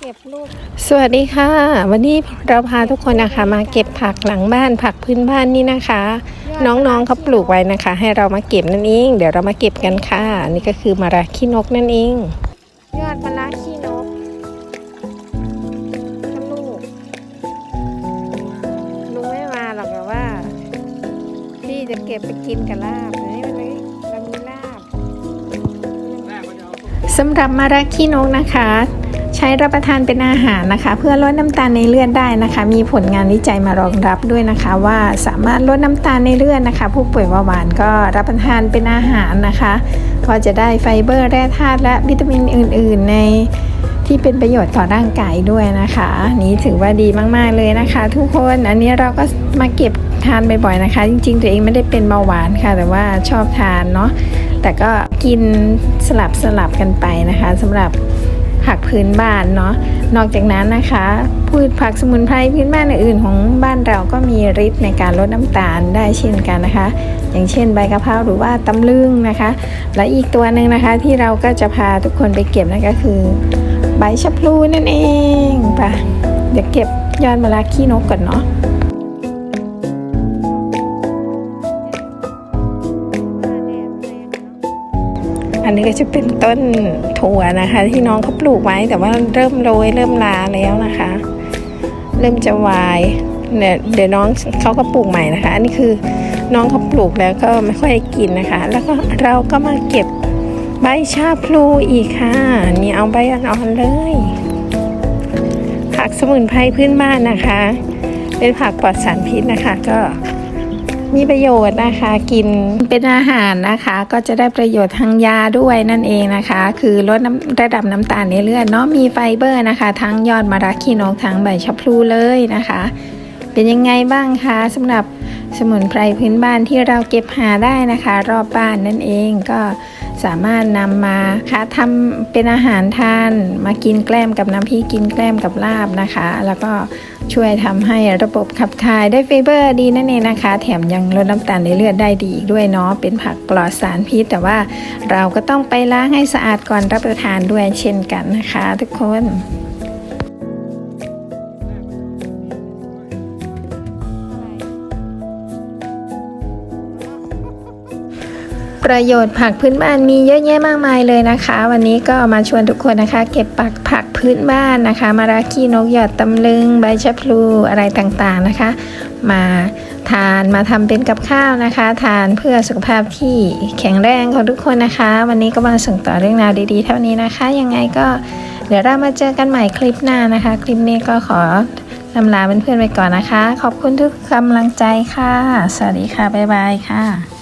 เก็บลูกสวัสดีค่ะ วันนี้เราพาทุกคนนะคะมาเก็บผักหลังบ้านผักพื้นบ้านนี่นะคะ น้องๆเขาปลูกไว้นะคะ ให้เรามาเก็บนั่นเอง เดี๋ยวเรามาเก็บกันค่ะ นี่ก็คือมาราขี้นกนั่นเอง ยอดมะระขี้นกถ้าลูกลุงไม่มาหรอกแต่ว่า พี่จะเก็บไปกินกับลาบไหนวันนี้เรามีลาบสำหรับมาราขี้นกนะคะ ใช้รับประทานเป็นอาหารนะคะ เพื่อลดน้ำตาลในเลือดได้นะคะ มีผลงานวิจัยมารองรับด้วยนะคะ ว่าสามารถลดน้ำตาลในเลือดนะคะ ผู้ป่วยเบาหวานก็รับประทานเป็นอาหารนะคะ ก็จะได้ไฟเบอร์แร่ธาตุและวิตามินอื่น ๆ ในที่เป็นประโยชน์ต่อร่างกายด้วยนะคะ นี้ถือว่าดีมาก ๆ เลยนะคะ ทุกคนอันนี้เราก็มาเก็บทานบ่อยๆนะคะ จริง ๆ ตัวเองไม่ได้เป็นเบาหวานค่ะ แต่ว่าชอบทานเนาะแต่ก็กินสลับสลับกันไปนะคะสำหรับ ผักพื้นบ้านเนาะนอกจากนั้นนะคะพืชผักสมุนไพรพื้นบ้านอื่นๆของบ้านเราก็มีฤทธิ์ในการลดน้ำตาลได้เช่นกันนะคะ อย่างเช่นใบกะเพราหรือว่าตำลึงนะคะ และอีกตัวหนึ่งนะคะที่เราก็จะพาทุกคนไปเก็บนั่นก็คือ ใบชะพลูนั่นเองไปะเดี๋ยวเก็บยอดมะระขี้นกก่อนเนาะ นนี้ก็จะเป็นต้นถั่วนะคะ ที่น้องเขาปลูกไว้แต่ว่าเริ่มโรยเริ่มลาแล้วนะคะ เริ่มจะวายเดี๋ยวเดี๋ยวน้องเขาก็ปลูกใหม่นะคะ อันนี้คือน้องเขาปลูกแล้วก็ไม่ค่อยได้กินนะคะ แล้วก็เราก็มาเก็บใบชาพลูอีกค่ะ นี่เอาใบอ่อนๆเลย ผักสมุนไพรพื้นบ้านนะคะ เป็นผักปลอดสารพิษนะคะก็ มีประโยชน์นะคะกินเป็นอาหารนะคะก็จะได้ประโยชน์ทางยาด้วยนั่นเองนะคะ คือลดระดับน้ำตาลในเลือดเนาะมีไฟเบอร์นะคะ ทั้งยอดมะระคีนกทั้งใบชะพลูเลยนะคะ เป็นยังไงบ้างคะสำหรับ สมุนไพรพื้นบ้านที่เราเก็บหาได้นะคะ รอบบ้านนั่นเองก็สามารถนำมาคะทำเป็นอาหารทานมากินแกล้มกับน้ำพริกกินแกล้มกับลาบนะคะ แล้วก็ช่วยทำให้ระบบขับถ่ายได้ไฟเบอร์ดีนั่นเองนะคะ แถมยังลดน้ำตาลในเลือดได้ดีอีกด้วยเนาะเป็นผักปลอดสารพิษ แต่ว่าเราก็ต้องไปล้างให้สะอาดก่อนรับประทานด้วยเช่นกันนะคะ ทุกคน ประโยชน์ผักพื้นบ้านมีเยอะแยะมากมายเลยนะคะ วันนี้ก็มาชวนทุกคนนะคะ เก็บปักผักพื้นบ้านนะคะ มาราคีนกหยอดตำลึงใบชะพลูอะไรต่างๆนะคะ มาทานมาทำเป็นกับข้าวนะคะ ทานเพื่อสุขภาพที่แข็งแรงของทุกคนนะคะ วันนี้ก็มาส่งต่อเรื่องราวดีๆ เท่านี้นะคะ ยังไงก็เดี๋ยวเรามาเจอกันใหม่คลิปหน้านะคะ คลิปนี้ก็ขอลำลาเพื่อนๆไปก่อนนะคะ ขอบคุณทุกกำลังใจค่ะ สวัสดีค่ะ บ๊ายบายค่ะ